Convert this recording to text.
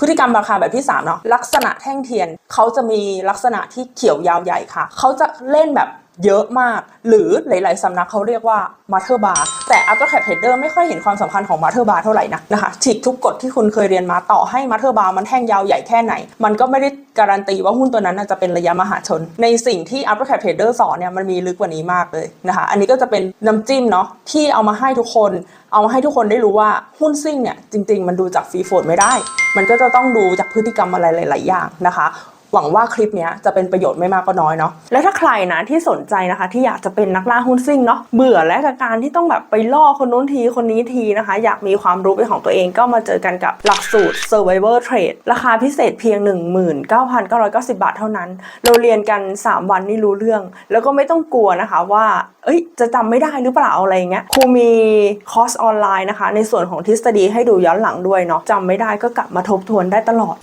พฤติกรรมราคาแบบที่3เนาะลักษณะแท่งเทียนเขาจะมีลักษณะที่เขียวยาวใหญ่ค่ะ เขาจะเล่นแบบ เยอะมาก หรือหลาย ๆ สำนักเขาเรียกว่า Master Bar แต่ After Cap Header ไม่ค่อยเห็นความสำคัญของ Master Bar เท่าไหร่นะนะคะฉีกทุกกฎที่คุณเคยเรียนมาต่อให้ Master Bar มันแท่งยาวใหญ่แค่ไหน มันก็ไม่ได้การันตีว่าหุ้นตัวนั้นจะเป็นระยะมหาชน ในสิ่งที่ After Cap Header สอนเนี่ยมันมีลึกกว่านี้มากเลยนะคะ อันนี้ก็จะเป็นน้ำจิ้มเนาะที่เอามาให้ทุกคน เอามาให้ทุกคนได้รู้ว่าหุ้นซิ่งเนี่ยจริง ๆ มันดูจากฟรีโฟดไม่ได้ มันก็จะต้องดูจากพฤติกรรมอะไรหลาย ๆ อย่างนะคะ หวังว่าคลิปนี้จะเป็นประโยชน์ไม่มากก็น้อยเนาะและถ้าใครนะที่สนใจนะคะ ที่อยากจะเป็นนักล่าหุ้นซิ่งเนาะเบื่อและกับการที่ต้องแบบไปล่อคนนู้นทีคนนี้ทีนะคะ อยากมีความรู้เป็นของตัวเองก็มาเจอกันกับหลักสูตร Survivor Trade ราคาพิเศษเพียง 19,990 บาทเท่านั้น เราเรียนกัน 3 วันนี่รู้เรื่อง แล้วก็ไม่ต้องกลัวนะคะว่า เอ้ย จะจำไม่ได้หรือเปล่าอะไรเงี้ยครูมีคอร์สออนไลน์นะคะ ในส่วนของทฤษฎีให้ดูย้อนหลังด้วยเนาะจำไม่ได้ก็กลับมาทบทวนได้ตลอด